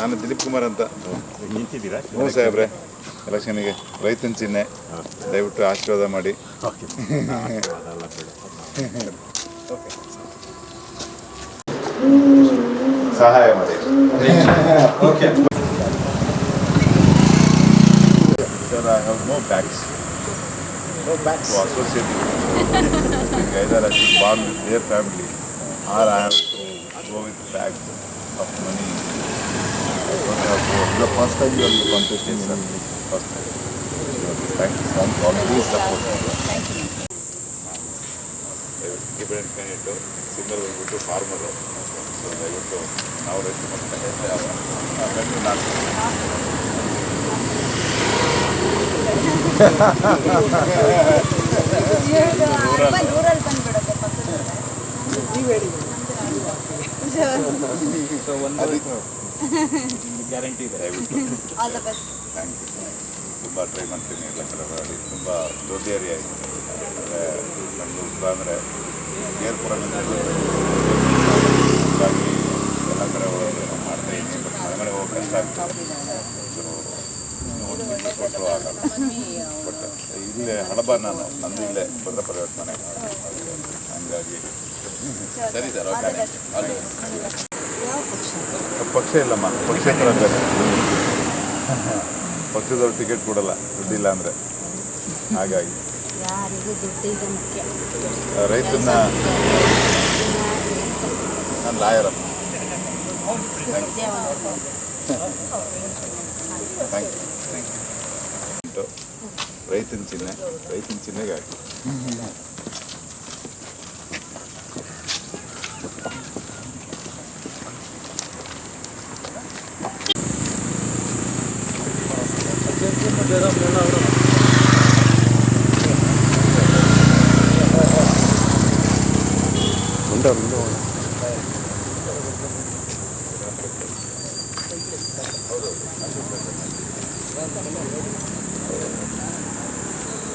ನಾನು ದಿಲೀಪ್ ಕುಮಾರ್ ಅಂತ. ಹ್ಞೂ ಸಾಹೇಬ್ರೆ ಎಲೆಕ್ಷನ್ಗೆ ರೈತನ ಚಿನ್ನೆ ದಯವಿಟ್ಟು ಆಶೀರ್ವಾದ ಮಾಡಿ. ಓಕೆ. ಸಹಾಯ ಮಾಡಿ. Okay. Sir I have no backs no bags associate gather as bond their family or I have to go with bags of money The first time you are contesting Yes, sir. in First time. Thank you, sir. Always support. Independent candidate single ಬಂದ್ಬಿಟ್ಟು farmer so ದಯವಿಟ್ಟು ನಾವು ರೈತ ಮಾಡ್ತಾರೆ ಆಮೇಲೆ ನಾನು rural ಬಂದ್ಬಿಡುತ್ತೆ ಅದಕ್ಕೆ guarantee ಇದೆ. ದಯವಿಟ್ಟು. All the best thank you ತುಂಬ ಟ್ರೈ ಮಾಡ್ತೀನಿ ಎಲ್ಲ ಕಡೆ ತುಂಬ ದೊಡ್ಡ ಏರಿಯಾ ಇದೆ. ಅಂದರೆ ನಮ್ಮದು ಅಂದರೆ ಏರ್ಪುರ ಹಾಗಾಗಿ ಎಲ್ಲ ಕಡೆ ಹೋಗಿ ನಾವು ಮಾಡ್ತಾ ಇದ್ದೀನಿ. ಬಟ್ ಮನೆ ಮನೆ ಹೋಗಿ ಕಷ್ಟ ಆಗ್ತದೆ. ಒಂದು ಕೊಟ್ಟರು ಆಗಲ್ಲ. ಬಟ್ ಇಲ್ಲೇ ಹಳಬ ನಾನು. ನಂದು ಇಲ್ಲೇ ಭದ್ರಪುರ ಮನೆ. ಹಂಗಾಗಿ ಸರಿ ಸರ್ ಓಕೆ ಪಕ್ಷ ಇಲ್ಲಮ್ಮ. ಪಕ್ಷೇತರ ಪಕ್ಷದವ್ರು ಟಿಕೆಟ್ ಕೊಡಲ್ಲ. ದುಡ್ಡಿಲ್ಲ ಅಂದರೆ. ಹಾಗಾಗಿ. ರೈತನ ನಾನು ಲಾಯರಮ್ಮ ಥ್ಯಾಂಕ್ ಯು ರೈತನ ಚಿಹ್ನೆ. ರೈತನ ಚಿಹ್ನೆಗೆ ಹಾಕಿ. உண்டா உண்டா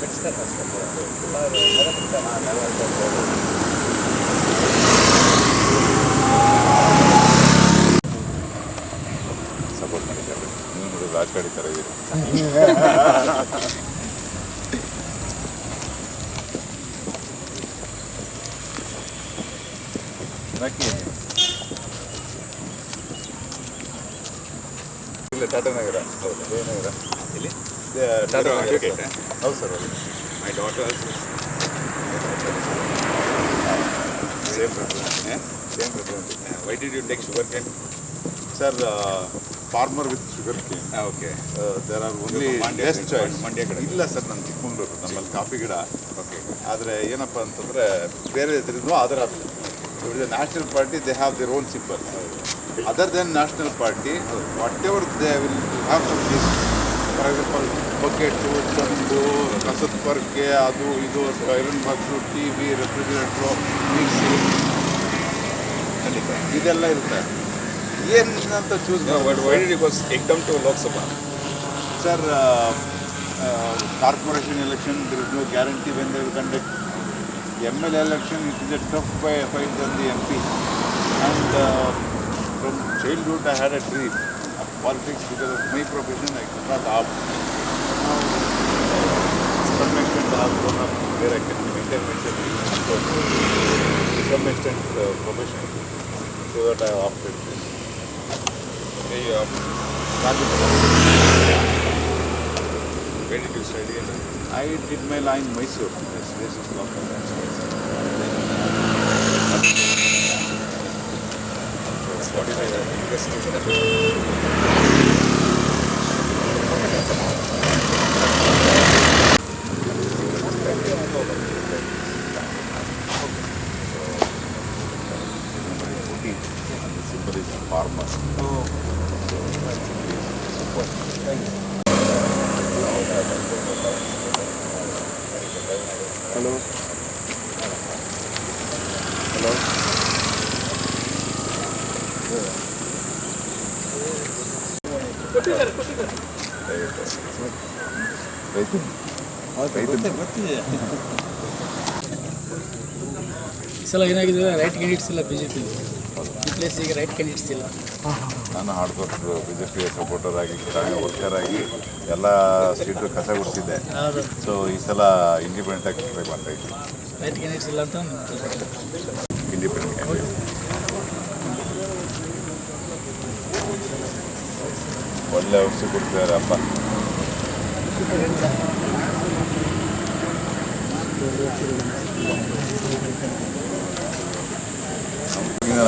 பெட்ஸ்டர் ஃபஸ்ட்டு நல்லா நல்லா ಯಾಕೆ ಇಲ್ಲ ಟಾಟಾ ನಗರ. ಹೌದು ಜಯನಗರ ಇಲ್ಲಿ ಟಾಟಾ ನಗರ. ಹೌದು ಸರ್ ಹೌದು. My daughter same same why did you next work take sir farmer with sugarcane okay there are only best choice Mandya ಕಡೆ. ಇಲ್ಲ ಸರ್ ನಾನು ಚಿಕ್ಕಮಂಗ್ಳೂರು ನಮ್ಮಲ್ಲಿ ಕಾಫಿ ಗಿಡ. ಓಕೆ ಆದರೆ ಏನಪ್ಪ ಅಂತಂದರೆ ಬೇರೆ ಇದ್ರಿದ್ರು ಅದರ national party they have their own simple other than national party whatever they will have some this for example bucket ಚಂಬು ಕಸದ ಪರ್ಕೆ ಅದು ಇದು iron box T V refrigerator mixie ಇದೆಲ್ಲ ಇರುತ್ತೆ. ಏನಂತ choose No, but why did you go take them to Lok Sabha? Sir, uh, uh, corporation election, there is no guarantee when they will conduct. MLA election, it is a tough fi- fight than the MP. And uh, from childhood, I had a dream of politics because of my profession. I could not opt. Now, to some extent, I have grown up where I can maintain myself. To some extent, uh, professional. So that I opted Hey, uh, where did you study in? I did my line Mysore. This place is not What is it? Investigation. ಈ ಸಲ ಏನಾಗಿದೆ right candidates ಇಲ್ಲ B J P ಈ ಪ್ಲೇಸಿಗೆ right candidates ಇಲ್ಲ. ನಾನು ಹಾಡ್ಕೊಟ್ಟು B J ಪಿಯ ಸಪೋರ್ಟರ್ ಆಗಿ ವರ್ಕರ್ ಆಗಿ ಎಲ್ಲ ಸೀಟು ಕಸ ಗುಡಿಸಿದ್ದೆ. ಸೊ ಈ ಸಲ ಇಂಡಿಪೆಂಡೆಂಟ್ ಆಗಿ ಟ್ರೈ ಮಾಡ್ತಾ ಇದ್ದೀನಿ. ಇಂಡಿಪೆಂಡೆಂಟ್ ಕ್ಯಾಂಡಿಡೇಟ್ ಒಳ್ಳೆ ಔಷಧಿ ಕೊಡ್ತಿದ್ದಾರೆ ಅಪ್ಪ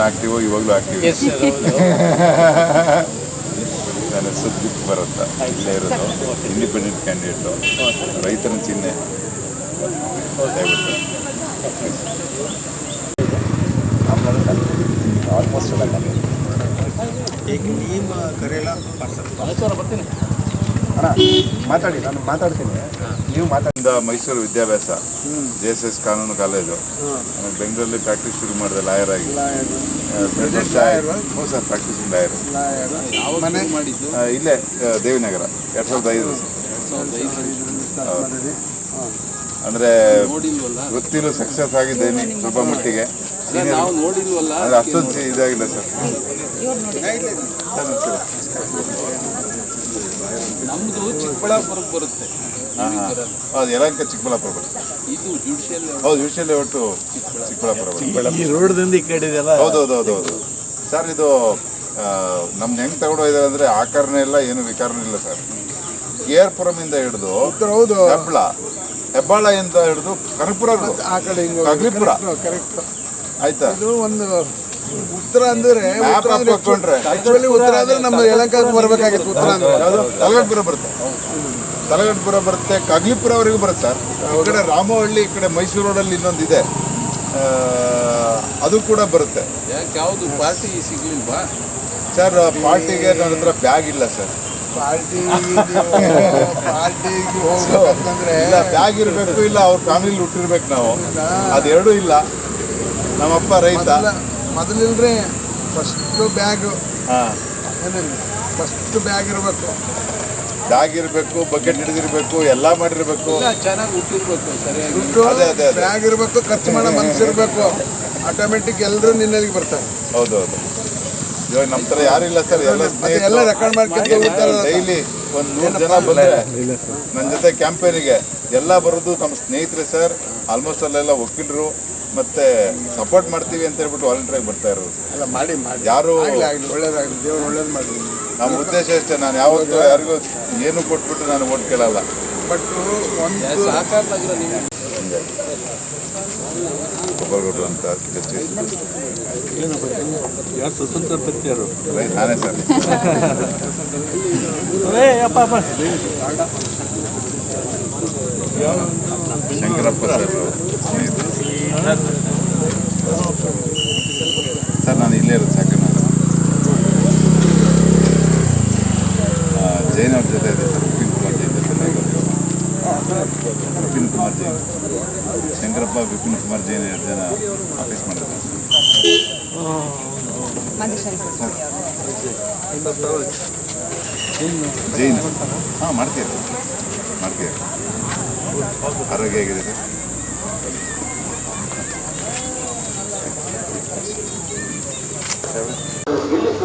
ಆಕ್ಟಿವ್ ಇವಾಗಲೂ ಆಕ್ಟಿವ್ ನನ್ನ ಹೆಸರು ದಿಪ್ ಬರುತ್ತ? ಇಲ್ಲೇ ಇರೋದು. ಇಂಡಿಪೆಂಡೆಂಟ್ ಕ್ಯಾಂಡಿಡೇಟು ರೈತನ ಚಿಹ್ನೆ. ದಯವಿಟ್ಟು ಆಲ್ಮೋಸ್ಟ್ ಎಲ್ಲ ಕಮ್ಮಿ ಈಗ ಟೀಮ್ ಕರೆಯಲ್ಲ ಅಣ್ಣ ಮಾತಾಡಿ ನಾನು ಮಾತಾಡ್ತೀನಿ. ನೀವು ಮಾತಾಡಿದ ಮೈಸೂರು ವಿದ್ಯಾಭ್ಯಾಸ ಜೆ ಎಸ್ ಎಸ್ ಕಾನೂನು ಕಾಲೇಜು. ಆಮೇಲೆ ಬೆಂಗಳೂರಲ್ಲಿ ಪ್ರಾಕ್ಟೀಸ್ ಶುರು ಮಾಡಿದೆ ಲಾಯರ್ ಆಗಿ. ಹ್ಞೂ ಸರ್ ಪ್ರಾಕ್ಟೀಸಿಂಗ್ ಲಾಯರ್. ಇಲ್ಲೇ ದೇವಿನಗರ ಎರಡು ಸಾವಿರದ ಐದು. ಅಂದರೆ ವೃತ್ತಿಲೂ ಸಕ್ಸಸ್ ಆಗಿದ್ದೇನೆ ಸ್ವಲ್ಪ ಮಟ್ಟಿಗೆ. ಅಷ್ಟೊಂದು ಇದಾಗಿಲ್ಲ ಸರ್. ನಮ್ದು ಚಿಕ್ಕಬಳ್ಳಾಪುರಕ್ಕೆ ಬರುತ್ತೆ. ಹೌದು ಯಲಹಂಕ ಚಿಕ್ಕಬಳ್ಳಾಪುರ ಬರುತ್ತೆ. ಇದು ಜುಡಿಷಿಯಲ್ ಹೌದು ಜುಡಿಷಿಯಲ್ ಒಟ್ಟು ಚಿಕ್ಕಬಳ್ಳಾಪುರ ಬರುತ್ತೆ. ಈ ರೋಡ್ದಿಂದ ಈ ಕಡೆ ಇದೆಯಲ್ಲ? ಹೌದು ಹೌದು ಹೌದು ಹೌದು. ಸರ್ ಇದು ನಮ್ದು ಹೆಂಗೆ ತಗೊಂಡು ಹೋಗಿದ್ದಾರೆ ಅಂದರೆ ಆಕಾರನೇ ಇಲ್ಲ ಏನು ವಿಕಾರನೇ ಇಲ್ಲ ಸರ್. ಏರ್ಪುರಮಿಂದ ಹಿಡಿದು ಹೌದು ಹೆಬ್ಬಳ ಹೆಬ್ಬಾಳೆಯಿಂದ ಹಿಡಿದು ಕನಕಪುರ ಆ ಕಡೆ ಕರೆಕ್ಟ್ ಆಯ್ತಾ? ಇದು ಒಂದು ಉತ್ತರ ಅಂದ್ರೆ ಹಾಕೊಂಡ್ರೆ ಆಕ್ಚುಲಿ ಉತ್ತರ ಅಂದ್ರೆ ನಮ್ಮ ಯಲಂಕಕ್ಕೆ ಬರಬೇಕಾಗಿತ್ತು ಉತ್ತರ ಅಂದ್ರೆ. ತಲಗಟ್ಪುರ ತಲಗಡ್ಪುರ ಬರುತ್ತೆ. ತಲಗಡ್ಪುರ ಬರುತ್ತೆ ಕಗ್ಲಿಪುರವರೆಗೂ ಬರುತ್ತೆ ಸರ್. ಈ ಕಡೆ ರಾಮವಳ್ಳಿ ಈ ಕಡೆ ಮೈಸೂರು ರೋಡಲ್ಲಿ ಇನ್ನೊಂದು ಇದೆ ಅದು ಕೂಡ ಬರುತ್ತೆ. ಯಾಕೆ ಯಾವುದು ಪಾರ್ಟಿ ಸಿಗ್ಲಿಲ್ವಾ? ಸರ್ ಪಾರ್ಟಿಗೆ ನನ್ನ ಹತ್ರ ಬ್ಯಾಗ್ ಇಲ್ಲ ಸರ್. ಪಾರ್ಟಿ ಪಾರ್ಟಿಗೆ ಹೋಗ್ಬೇಕಂತಂದ್ರೆ ಇಲ್ಲ ಬ್ಯಾಗ್ ಇರಬೇಕು ಇಲ್ಲ ಅವ್ರ ಫ್ಯಾಮಿಲಿ ಹುಟ್ಟಿರ್ಬೇಕು ನಾವು. ಅದೆರಡೂ ಇಲ್ಲ. ನಮ್ಮಪ್ಪ ರೈತ. ಮೊದಲಿಲ್ರಿ ಫಸ್ಟ್ ಬ್ಯಾಗ್ ಹಾಂ. ಏನಿಲ್ಲ. ಫಸ್ಟ್ ಬ್ಯಾಗ್ ಇರಬೇಕು. ಬ್ಯಾಗ್ ಇರಬೇಕು ಬಕೆಟ್ ಹಿಡಿದಿರ್ಬೇಕು ಎಲ್ಲ ಮಾಡಿರ್ಬೇಕು. ಚೆನ್ನಾಗಿ ಹುಟ್ಟಿರ್ಬೇಕು ಸರಿಯಾಗಿ. ದುಡ್ಡು ಅದೇ, ಅದೇ, ಅದೇ. ಬ್ಯಾಗ್ ಇರಬೇಕು ಖರ್ಚು ಮಾಡೋ ಇರಬೇಕು ಆಟೋಮೆಟಿಕ್ ಎಲ್ಲರೂ ನಿನ್ನಲ್ಲಿಗೆ ಬರ್ತಾರೆ. ಹೌದು ಹೌದು ಇವಾಗ ನಮ್ಮ ಥರ ಯಾರಿಲ್ಲ ಸರ್ ಎಲ್ಲ ಮತ್ತೆ ಎಲ್ಲ ರೆಕಾರ್ಡ್ ಮಾಡ್ಕೊಂತ ಹೋಗ್ತಾರೆ ಡೈಲಿ ಒಂದು ನೂರು ಜನ ಬಂದರೆ ನನ್ನ ಜೊತೆ ಕ್ಯಾಂಪೇನಿಗೆ ಎಲ್ಲ ಬರೋದು ನಮ್ಮ ಸ್ನೇಹಿತರೆ ಸರ್. ಆಲ್ಮೋಸ್ಟ್ ಅಲ್ಲೆಲ್ಲ ವಕೀಲರು. ಮತ್ತೆ ಸಪೋರ್ಟ್ ಮಾಡ್ತೀವಿ ಅಂತ ಹೇಳ್ಬಿಟ್ಟು ವಾಲಂಟಿಯರ್ ಬರ್ತಾ ಇರೋದು. ಅಲ್ಲ ಮಾಡಿ ಮಾಡಿ. ಯಾರು ಆಗಲಿ ಆಗ್ಲಿ ಒಳ್ಳೇದಾಗ್ಲಿ ದೇವ್ರು ಒಳ್ಳೇದು ಮಾಡಲಿ. ನಮ್ಮ ಉದ್ದೇಶ ಅಷ್ಟೇ ನಾನು ಯಾವತ್ತೂ ಯಾರಿಗೂ ಏನು ಕೊಟ್ಬಿಟ್ಟು ನಾನು ಓಟ್ ಕೇಳಲ್ಲ. ಬಟ್ ಒಂದು ಸಹಕಾರ ನಗರ ನೀವು? ಕೊಬ್ಬರಗೌಡರು ಅಂತ ಜಸ್ಟಿಸ್ ಯಾರು ಸ್ವತಂತ್ರ ಪತ್ರಿಯರು ರೈ- ನಾನೇ ಸರ್. ಶಂಕರಪ್ಪ ಸರ್ ಸ್ನೇಹಿತರು. ಸರ್, ನಾನು ಇಲ್ಲೇ ಇರೋದು ಸಾಕನಲ್ಲ ಜೈನ್ ಅವ್ರ ಜೊತೆ ಇದೆ ಸರ್ ವಿಪಿನ್ ಕುಮಾರ್ ಜೈನ್ ಜೊತೆ ಕುಮಾರ್ ಜೈನ್. ಶಂಕರಪ್ಪ ವಿಪಿನ್ ಕುಮಾರ್ ಜೈನ್ ಎರಡು ಜನ ಆಫೀಸ್ ಮಾಡಿದ್ದಾರೆ ಜೈನ್. ಹಾಂ ಮಾಡ್ತೀರಿ ಮಾಡ್ತೀರಿ ಆರೋಗ್ಯ ಹೇಗಿದೆ ಸರ್?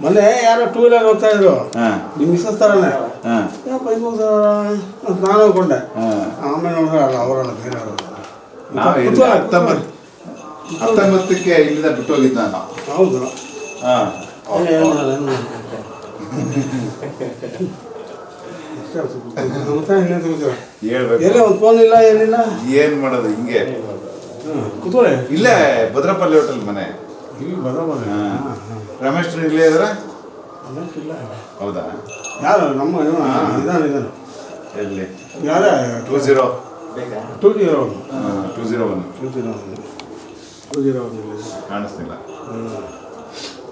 ಮೊನ್ನೆ ಯಾರೋ ಟೂ ವೀಲರ್ ಹೋಗ್ತಾ ಇದ್ರು. ನಿಮ್ಮ ಮಿಸ್ಸಸ್ ತರನೇ ಬೈಕ್ ಹೋಗ್ತಾರ ನಾನು ಹೋಗ್ಕೊಂಡೆ ಆಮೇಲೆ ನೋಡಿದ್ರೆ ಅಲ್ಲ ಅವರಲ್ಲ ಬೇರೆ ಹತ್ತೊಂಬತ್ತು ಹತ್ತೊಂಬತ್ತಕ್ಕೆ ಇಲ್ಲಿಂದ ಬಿಟ್ಟು ಹೋಗಿದ್ದ ನಾನು ಹೌದು ಎಲ್ಲೇ ಒಂದು ಫೋನ್ ಇಲ್ಲ ಏನಿಲ್ಲ? ಏನ್ ಮಾಡೋದು ಹಿಂಗೆ. ಇಲ್ಲೇ ಭದ್ರಪಲ್ಲಿ ಹೋಟೆಲ್ ಮನೆ. ಇಲ್ಲಿ. ರಮೇಶ್ ಇಲ್ಲೇ ಇದ್ರ? ಇಲ್ಲ ಹೌದಾ? ಯಾರು? ನಮ್ಮ ಇದಾನೆ ಇದಾನೆ ಎಲ್ಲಿ ಯಾರ? Two zero. Two zero two zero one. Two zero two zero ಕಾಣಿಸ್ತಿಲ್ಲ.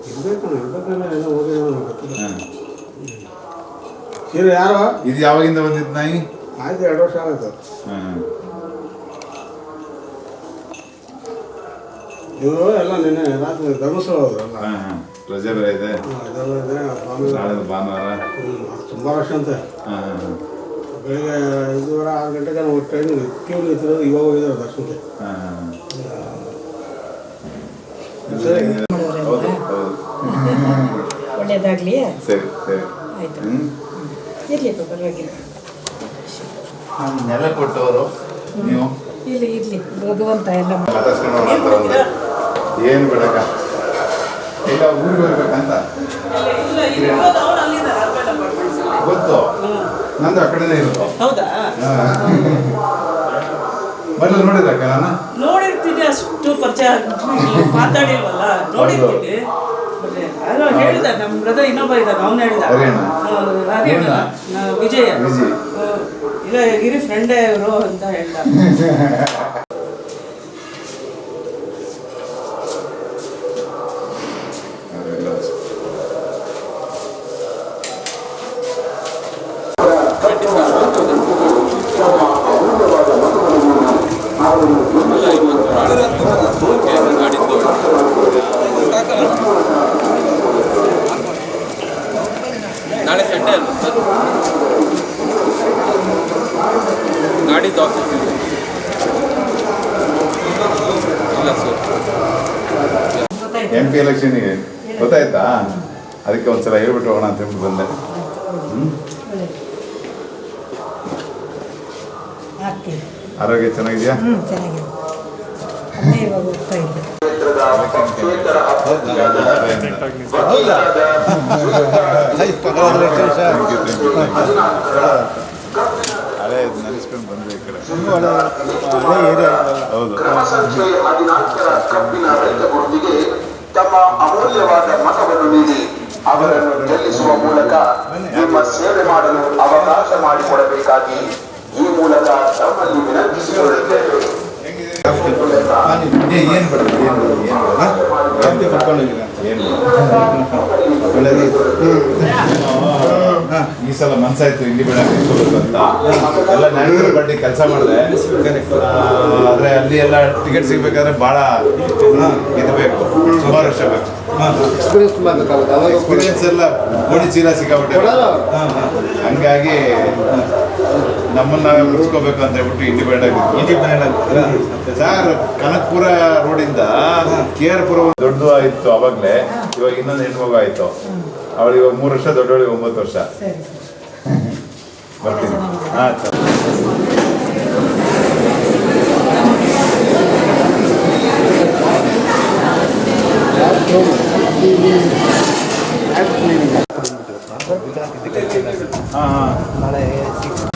ಇರ್ಬೇಕು ಇರ್ಬೇಕಲ್ಲ ಏನೋ ಹೋಗಿ ಗೊತ್ತಿಲ್ಲ ಹಾ. ಸೀರೆ ಯಾರು? ಇದು ಯಾವಾಗಿಂದ ಬಂದಿದ್ದು ನಾಯಿ? ಆಯ್ತು ಎರಡು ವರ್ಷ ಆಗುತ್ತೆ ಹಾಂ. ಇವರು ಎಲ್ಲ ನಿನ್ನೆ ರಾತ್ರಿ ಧರ್ಮಸ್ಥಳ ಹೋದ್ರಲ್ಲ ಹಾಂ ಹಾಂ. ರಜೆ ಬೇರೆ ಇದೆ. ಹ್ಮ್, ಅದೆಲ್ಲ ಇದೆ, ಸ್ವಾಮಿ ನಾಳೆ ಭಾನುವಾರ. ಹ್ಮ್, ತುಂಬ ವರ್ಷ ಅಂತೆ. ಹಾಂ ಬೆಳಿಗ್ಗೆ ಐದುವರೆ ಆರು ಗಂಟೆಗೆ ನಾವು ಟ್ರೈನ್ ಕ್ಯೂ ನಿಂತಿರೋದು ಇವಾಗ ಹೋಗಿದ್ದಾರೆ ದರ್ಶನಕ್ಕೆ ಹಾಂ ಹಾಂ ಸರಿ. ಹೌದು ಹೌದು. ಒಳ್ಳೇದಾಗ್ಲಿ. ಸರಿ ಸರಿ. ಆಯ್ತು. ಹ್ಞೂ ಇರ್ಲಿ ಪರವಾಗಿಲ್ಲ. ನಾನು ನೆಲ ಕೊಟ್ಟವರು ನೀವು? ಇರ್ಲಿ ಇರ್ಲಿ. ಭಗವಂತ ಎಲ್ಲ ಮಾತಾಡ್ಸ್ಕೊಂಡು ಏನು ಬೇಡಕ್ಕ? ಇಲ್ಲ ಊರಿಗೆ ಹೋಗ್ಬೇಕಂತ? ಗೊತ್ತು. ನಂದು ಆ ಕಡೆನೇ ಇರೋದು. ಹೌದಾ? ಮೊದಲು ನೋಡಿದ್ರಕ್ಕ ನಾನು ನೋಡಿರ್ತೀನಿ ಅಷ್ಟು ಪರಿಚಯ ಮಾತಾಡಿಲ್ವಲ್ಲ? ನೋಡಿರ್ತೀನಿ. ಹೇಳಿದ ನಮ್ಮ ಬ್ರದರ್ ಇನ್ನೊಬ್ಬ ಇದ್ದಾನೆ ಅವನು ಹೇಳ್ದ. ವಿಜಯ. ವಿಜಯ್. ಇಲ್ಲ ಗಿರಿ ಫ್ರೆಂಡೇ ಇವರು ಅಂತ ಹೇಳ್ದ ಅದೆಲ್ಲ ನಾಳೆ ನಾಡಿದ್ದು ಆಫೀಸ್ ಇದೆ. ಇಲ್ಲ ಸರ್. ಎಂ ಪಿ ಎಲೆಕ್ಷನ್ಗೆ ಗೊತ್ತಾಯ್ತಾ? ಅದಕ್ಕೆ ಒಂದ್ಸಲ ಹೇಳ್ಬಿಟ್ಟು ಹೋಗೋಣ ಅಂತ ಹೇಳ್ಬಿಟ್ಟು ಬಂದೆ. ಆರೋಗ್ಯ ಚೆನ್ನಾಗಿದೆಯಾ? ಗುರುತಿಗೆ ತಮ್ಮ ಅಮೂಲ್ಯವಾದ ಮತವನ್ನು ನೀಡಿ ಅವರನ್ನು ಗೆಲ್ಲಿಸುವ ಮೂಲಕ ನಿಮ್ಮ ಸೇವೆ ಮಾಡಲು ಅವಕಾಶ ಮಾಡಿಕೊಡಬೇಕಾಗಿ ಈ ಮೂಲಕ ತಮ್ಮಲ್ಲಿ ವಿನಂತಿಸಿಕೊಳ್ಳುತ್ತೇವೆ ಏನ್ ಏನ್ ಈ ಸಲ ಮನ್ಸಾಯ್ತು ಇಲ್ಲಿ ಬೇಡ ಅಂತ. ಎಲ್ಲ ನ್ಯಾಚುರಲ್ ಬಡ್ಡಿ ಕೆಲಸ ಮಾಡಿದೆ ಆದ್ರೆ ಅಲ್ಲಿ ಎಲ್ಲ ಟಿಕೆಟ್ ಸಿಗಬೇಕಾದ್ರೆ ಬಹಳ ಇದು ಬೇಕು. ಸುಮಾರು ವರ್ಷ ಬೇಕು ಎಕ್ಸ್ಪೀರಿಯನ್ಸ್ ಎಲ್ಲ ಗೋಣಿ ಚೀಲ ಸಿಕ್ಕಾಬಿಟ್ಟೆ ಹಂಗಾಗಿ ನಮ್ಮನ್ನ ನಾವೇ ಉಳಿಸ್ಕೋಬೇಕು ಅಂತ ಹೇಳ್ಬಿಟ್ಟು ಇಂಡಿಪೆಂಡೆಂಟ್ ಸರ್ ಕನಕಪುರ ರೋಡಿಂದ ಕೆ ಆರ್ ಪುರ ದೊಡ್ಡದು ಆಯ್ತು ಅವಾಗಲೇ. ಇವಾಗ ಇನ್ನೊಂದು ಹೆಣ್ಮಗು ಆಯ್ತು. ಅವಳು ಇವಾಗ ಮೂರು ವರ್ಷ ದೊಡ್ಡವಳಿಗೆ ಒಂಬತ್ತು ವರ್ಷ. ಸರಿ ಸರಿ. ಬರ್ತೀನಿ. ಹಾಂ ಸರ್. ಹಾಂ ಹಾಂ.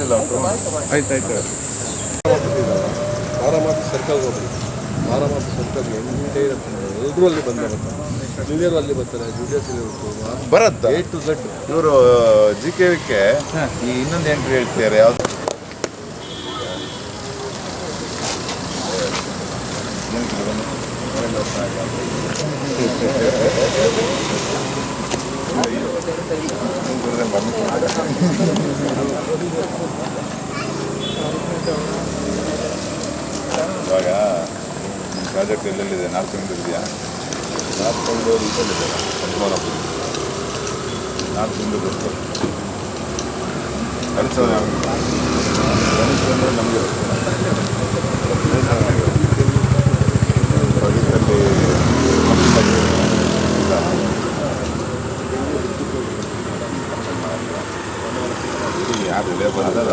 ಆಯ್ತಾಯ್ತು. ಮಾರಾಮಾತಿ ಸರ್ಕಲ್ ಹೋಗ್ರಿ. ಆರಾಮಾಗಿ ಸರ್ಕಲ್ ಎಂಟೇ ಎಲ್ಲರೂ ಅಲ್ಲಿ ಬಂದೇ ಬರ್ತಾರೆ ಜೂನಿಯರ್ ಅಲ್ಲಿ ಬರ್ತಾರೆ ಜೂನಿಯರ್ಸ್ ಇಲ್ಲಿ ಬರತ್ತೆ ಎ ಟು ಝಡ್ ಇವರು ಜಿ ಕೆ ವಿಕ್ಕೆ ಈ ಇನ್ನೊಂದು ಎಂಟ್ರಿ ಹೇಳ್ತಿದ್ದಾರೆ ಯಾವ್ದು? ಇವಾಗ ಪ್ರಾಜೆಕ್ಟ್ ಎಲ್ಲೆಲ್ಲಿದೆ? ನಾಲ್ಕು ಇದೆಯಾ? ನಾಲ್ಕು ತಿಂಗಳು ಇದಲ್ಲಿದೆ ಪದ್ಮನಾಭಪುರ. ನಾಲ್ಕು ತಿಂಗಳು ಗೊತ್ತು. ಕಳಿಸೋದು ನಮಗೆ ಯಾರು ಲೇಬರ್ ಅದಲ್ಲ